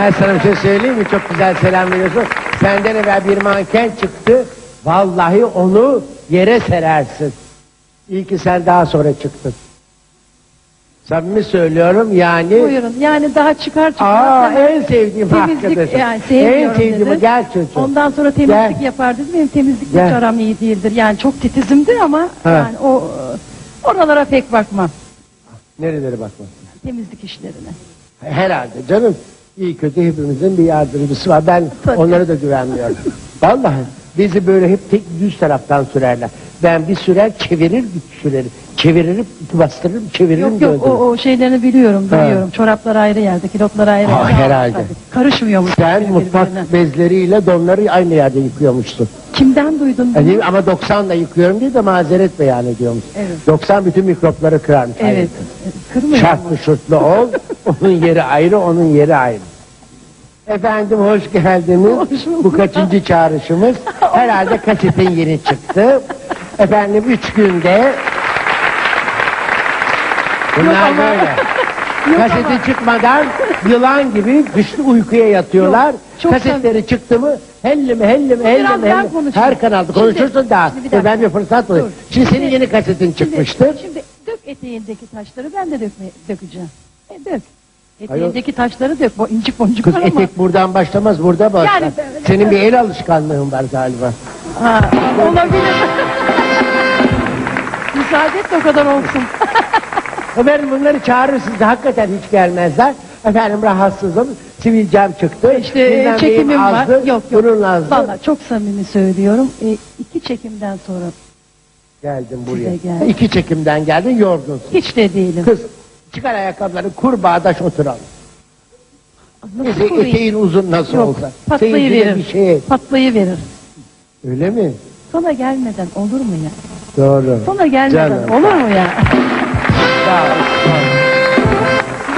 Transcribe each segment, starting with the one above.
Ben sana bir şey söyleyeyim mi? Çok güzel selam veriyorsun. Senden evvel bir manken çıktı. Vallahi onu yere serersin. İyi ki sen daha sonra çıktın. Samimi söylüyorum yani. Buyurun. Yani daha çıkar çıkmaz. Aa hemen en sevdiğim temizlik arkadaşım. yani en sevmiyorum sevdiğim dedi. gel çocuğum. Ondan sonra temizlik Gel. yapar dedi. Benim temizlikle Gel. hiç aram iyi değildir. Yani çok titizimdir ama Ha. yani o e, oralara pek bakmam. Nerelere bakma. Temizlik işlerine. Herhalde canım. İyi kötü hepimizin bir yardımcısı var. Ben onlara da güvenmiyorum. Vallahi bizi böyle hep tek düz taraftan sürerler. Ben bir sürer çevirir bir sürerim. Çeviririm bastırırım çeviririm Yok yok o, o şeylerini biliyorum duyuyorum. Çoraplar ayrı yerde, kilotlar ayrı Ha, yerde. herhalde. Tabii. Karışmıyormuş. Sen mutfak bezleriyle donları aynı yerde yıkıyormuşsun. Kimden duydun bunu? Yani ama 90 da yıkıyorum diye de mazeret beyan ediyormuş. Evet. 90 bütün mikropları kırarmış. Evet. Kırmıyor. Şartlı şurtlu ol. onun yeri ayrı, onun yeri ayrı. Efendim hoş geldiniz. Hoş bulduk. Bu kaçıncı çağrışımız? Herhalde kasetin yeni çıktı. Efendim üç günde Bunlar böyle. Kaseti çıkmadan yılan gibi güçlü uykuya yatıyorlar. Çok Kasetleri çıktı mı helli mi helli mi helli Biraz mi ben helli mi? konuşayım. Her kanalda Şimdi- konuşursun daha. şimdi bir Dur, dakika. ben bir fırsat bulayım. Dur. Şimdi senin yeni kasetin çıkmıştır. Şimdi, şimdi dök eteğindeki taşları ben de dökme, dökeceğim. E, dök. Eteğindeki taşları dök. Bu incik boncuk Kız var ama. etek buradan başlamaz burada başlar. Yani böyle- Senin bir el alışkanlığın var galiba. Ha, olabilir. Müsaade et de o kadar olsun. Efendim bunları çağırırsınız da hakikaten hiç gelmezler. Efendim rahatsızım. Sivilcem çıktı. İşte Bilmem e, çekimim neyim var. azdı, Yok yok. Bunun azdı. Valla çok samimi söylüyorum. E, iki çekimden sonra Geldim buraya. Size geldim. İki çekimden geldin yorgunsun. hiç de değilim. Kız çıkar ayakkabıları kur bağdaş oturalım. Neyse kurayım? eteğin uzun nasıl Yok olsa. patlayı Seyircide verir. bir şey. Patlayı verir. Öyle mi? Sana gelmeden olur mu ya? Doğru. Sana gelmeden Canım. olur mu ya?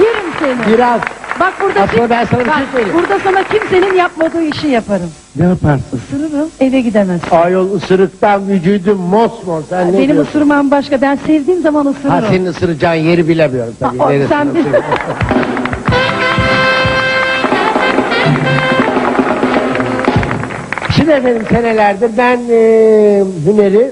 Yerim seni. Biraz Bak burada Aslında ben sana bir şey söyleyeyim. Burada sana kimsenin yapmadığı işi yaparım. ne yaparsın? Isırırım eve gidemezsin. Ayol ısırıktan vücudum mosmor. Sen ne Benim diyorsun? ısırmam başka. Ben sevdiğim zaman ısırırım. Ha senin ısıracağın yeri bilemiyorum tabii. Ha, o- Neresini sen ısıracağım. Şimdi efendim senelerdir ben e, Hüner'i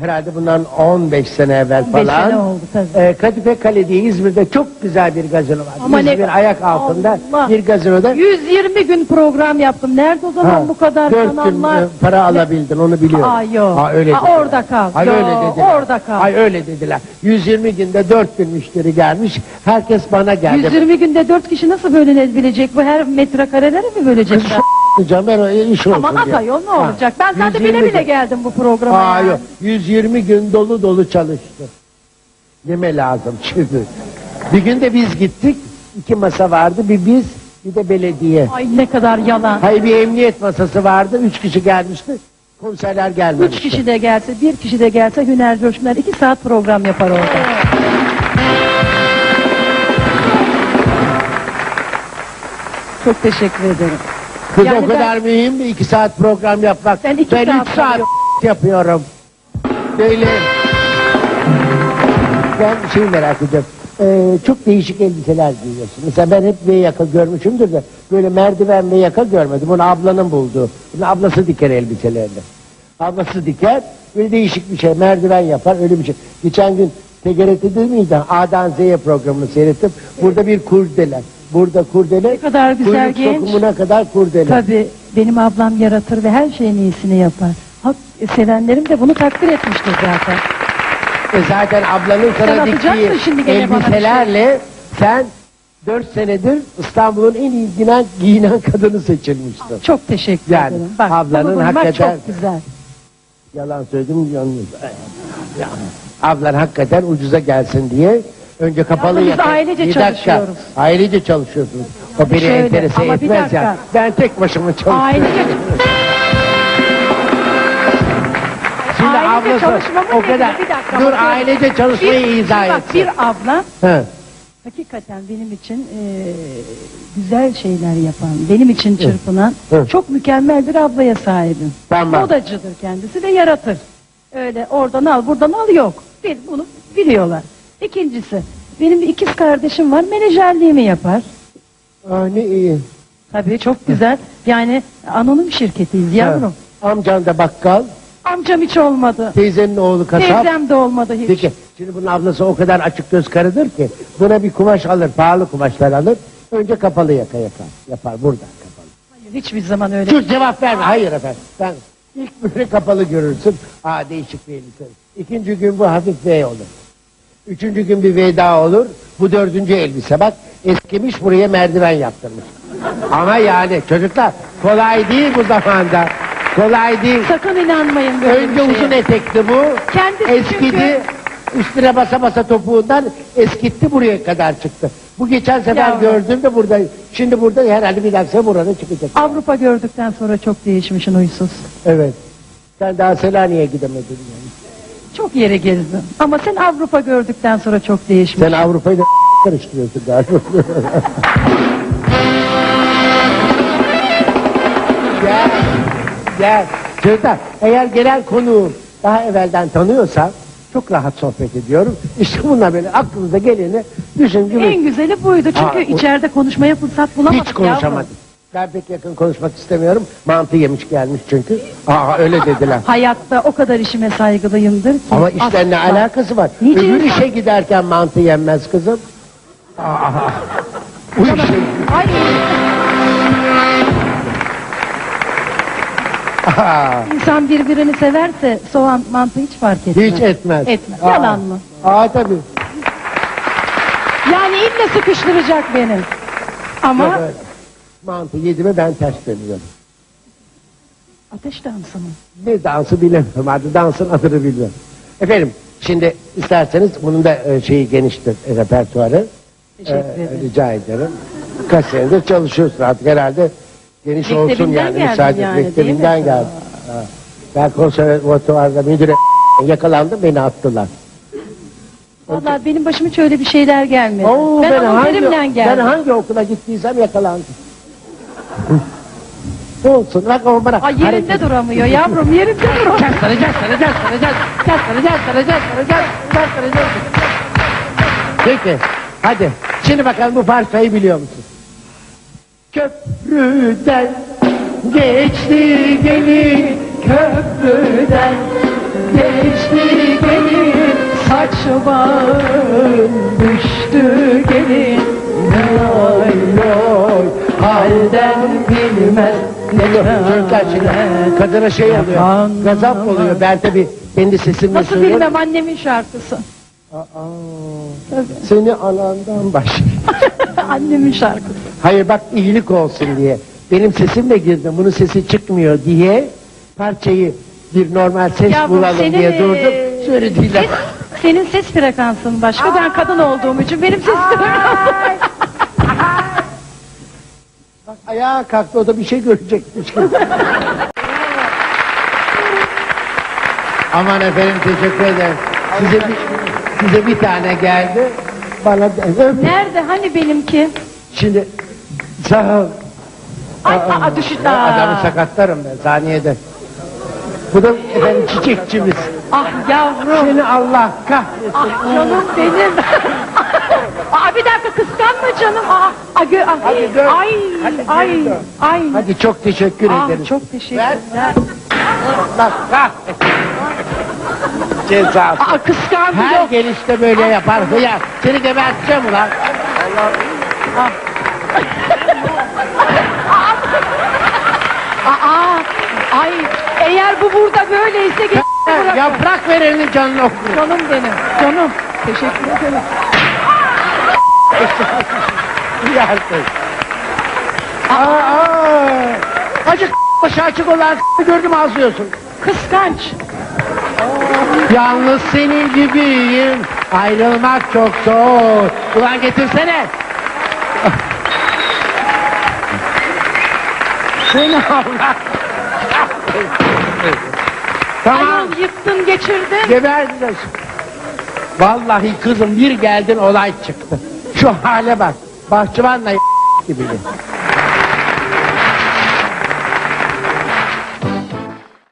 herhalde bundan 15 sene evvel 15 falan sene oldu tabii. e, Kadife Kale diye İzmir'de çok güzel bir gazino var. Ama ne- İzmir ayak altında Allah! bir gazinoda 120 gün program yaptım. Nerede o zaman bu kadar dört gün kanallar? e, para alabildin onu biliyorum. Aa, yok. Ha, öyle Ha, dediler. orada kal. Ay öyle dediler. orada kal. Ay öyle dediler. 120 günde 4000 müşteri gelmiş. Herkes bana geldi. 120 günde 4 kişi nasıl bölünebilecek? Bu her metrekarelere mi bölecekler? O iş olsun Ama diye. Atayol ne Ha, olacak? Ben zaten 120 bile bile gün. geldim bu programa. Aa, yani. yok. 120 gün dolu dolu çalıştı. Yeme lazım şimdi. Bir gün de biz gittik. iki masa vardı. Bir biz bir de belediye. Ay ne kadar yalan. Hayır bir emniyet masası vardı. Üç kişi gelmişti. Komiserler gelmemişti. Üç kişi de gelse, bir kişi de gelse Hüner Coşkunlar iki saat program yapar orada. Çok teşekkür ederim. Kız Yani o kadar mühim mi iki saat program yapmak? Ben iki saat üç saat yapıyorum. Böyle. Ben şey merak ediyorum. Ee, çok değişik elbiseler giyiyorsun. Mesela ben hep V yaka görmüşümdür de böyle merdiven V yaka görmedim. Bunu ablanın bulduğu. Bunu ablası diker elbiselerini. Ablası diker. Böyle değişik bir şey. Merdiven yapar öyle bir şey. Geçen gün TGRT değil miydi? A'dan Z'ye programını seyrettim. Burada bir kurdele. Burada kurdele. Ne kadar güzel genç. sokumuna kadar kurdele. Tabii benim ablam yaratır ve her şeyin iyisini yapar. Hak, e, sevenlerim de bunu takdir etmiştir zaten. E zaten ablanın sana diktiği şimdi gene bana bir şey. elbiselerle sen 4 senedir İstanbul'un en iyi giyinen, giyinen kadını seçilmiştin. Çok teşekkür Yani ederim. Bak, ablanın bunu duymak hakikaten- çok güzel. Yalan söyledim yalnız. Ya, ablan hakikaten ucuza gelsin diye önce kapalı yaka- ailece Bir dakika, çalışıyoruz. Ailece çalışıyorsunuz. O beni şöyle, enterese ama bir etmez dakika. ya. Ben tek başıma çalışıyorum. Ailece, Şimdi ailece ablası çalışmamın o kadar. nedeni- bir dakika, Dur bakıyorum. ailece çalışmayı bir, izah şimdi bak, etsin. bir abla He. hakikaten benim için e, güzel şeyler yapan, benim için çırpınan Evet. çok mükemmel bir ablaya sahibim. Tamam. Modacıdır kendisi ve yaratır. Öyle oradan al buradan al yok. Bir, bunu biliyorlar. İkincisi benim bir ikiz kardeşim var menajerliğimi yapar. Aa, ne iyi. Tabii çok güzel. Yani anonim şirketiyiz yavrum. Ha. Amcan da bakkal, Amcam hiç olmadı. teyzenin oğlu kasap. Teyzem de olmadı hiç. Peki, şimdi bunun ablası o kadar açık göz karıdır ki buna bir kumaş alır, pahalı kumaşlar alır. Önce kapalı yaka yapar. Yapar burada kapalı. Hayır, hiçbir zaman öyle. Dur cevap verme. Hayır efendim. Sen ilk böyle kapalı görürsün. Aa değişik bir elbise. İkinci gün bu hafif V olur. Üçüncü gün bir V daha olur. Bu dördüncü elbise. Bak eskimiş buraya merdiven yaptırmış. Ama yani çocuklar kolay değil bu zamanda. Kolay değil. Sakın inanmayın böyle Önce bir şeye. uzun etekti bu. Kendisi Eskidi. çünkü- Üstüne basa basa topuğundan eskitti buraya kadar çıktı. Bu geçen sefer Yavrum. gördüğümde burada. Şimdi burada herhalde bir dakika burada çıkacak. Avrupa gördükten sonra çok değişmişsin huysuz. Evet. Sen daha Selanik'e gidemedin yani. Çok yere gezdin. Ama sen Avrupa gördükten sonra çok değişmişsin. Sen Avrupa'yı da karıştırıyorsun galiba. gel. Gel. Çocuklar eğer gelen konuğu daha evvelden tanıyorsa çok rahat sohbet ediyorum. İşte bunlar böyle aklınıza geleni düşün gibi. En güzeli buydu çünkü Aa, o- içeride konuşmaya fırsat bulamadık Hiç konuşamadım. yavrum. Ben pek yakın konuşmak istemiyorum. Mantı yemiş gelmiş çünkü. Aa öyle dediler. Hayatta o kadar işime saygılıyımdır ki. Ama işten ne alakası var? Niçin Öbür işe giderken mantı yenmez kızım. Aa, bu işe... Ay, Aa, insan birbirini severse soğan mantı hiç fark etmez. hiç etmez. Etmez. Aa, Yalan mı? Aa tabii. Yani ille sıkıştıracak beni. Ama öyle. Mantı yedi mi ben ters dönüyorum. ateş dansı mı? Ne dansı bilemiyorum. Hadi dansın adını bilmiyorum. Efendim şimdi isterseniz bunun da e, şeyi geniştir e, repertuarı. Teşekkür Ee, ederim. Rica ederim. Kaç senedir çalışıyorsun artık herhalde geniş olsun Mektebinden yani. geldin Müsaade yani, değil Mektebinden mi? geldim. Ha. Ben konservatuvarda müdüre yakalandım beni attılar. Vallahi benim başıma hiç öyle bir şeyler gelmedi. Oo, ben, hangi, terimden ben geldim. hangi okula gittiysem yakalandım. Olsun bak o bana Ay yerinde hareket- duramıyor yavrum yerinde duramıyor. Gel saracağız saracağız saracağız. Gel saracağız saracağız saracağız. Gel saracağız. Peki hadi şimdi bakalım bu parçayı biliyor musun? Köprüden geçti gelin köprüden geçti gelin Saçma düştü gelin bilmez Çocuklar şimdi kadına şey oluyor gazap oluyor. Ben tabi kendi sesimle Nasıl söylüyorum. bilmem annemin şarkısı. Aa, seni alandan baş annemin şarkısı. Hayır bak iyilik olsun diye. Benim sesimle girdim bunun sesi çıkmıyor diye parçayı bir normal ses Yavrum, bulalım senin, diye durdum. Eee, söylediler Ses- senin ses frekansın başka. Ben kadın olduğum için benim ses frekansım. Bak ayağa kalktı o da bir şey görecekmiş. Aman efendim teşekkür ederim. Size bir, size bir tane geldi. Bana öp. Nerede hani benimki? Şimdi sağ ol. Ay aa, düşün. Ya Aa. Adamı sakatlarım ben saniyede. Bu da efendim çiçekçimiz. Ah yavrum. Seni Allah kahretsin. Ah canım benim. Aa bir dakika kıskanma canım. Aa, aa, gö- ah, Hadi dön. Ay Hadi geri ay dön. ay. Hadi çok teşekkür Ah, ederim. çok teşekkür Ver. ederim. Allah kahretsin. Cezası. Aa kıskandı Her yok. gelişte böyle yapar hıyar. Seni geberteceğim ulan. Aa ay eğer bu burada böyleyse gel bırak. Yaprak ver elini canını okuyor. Canım benim. Canım. Teşekkür ederim. Hıyarsın. Aa, acık başı açık olan gördüm ağzıyorsun. Kıskanç. Yalnız senin gibiyim. Ayrılmak çok zor. Ulan getirsene. Seni Allah. tamam. Ayol yıktın geçirdin. Geberdiniz. Vallahi kızım bir geldin olay çıktı. Şu hale bak. Bahçıvanla gibi.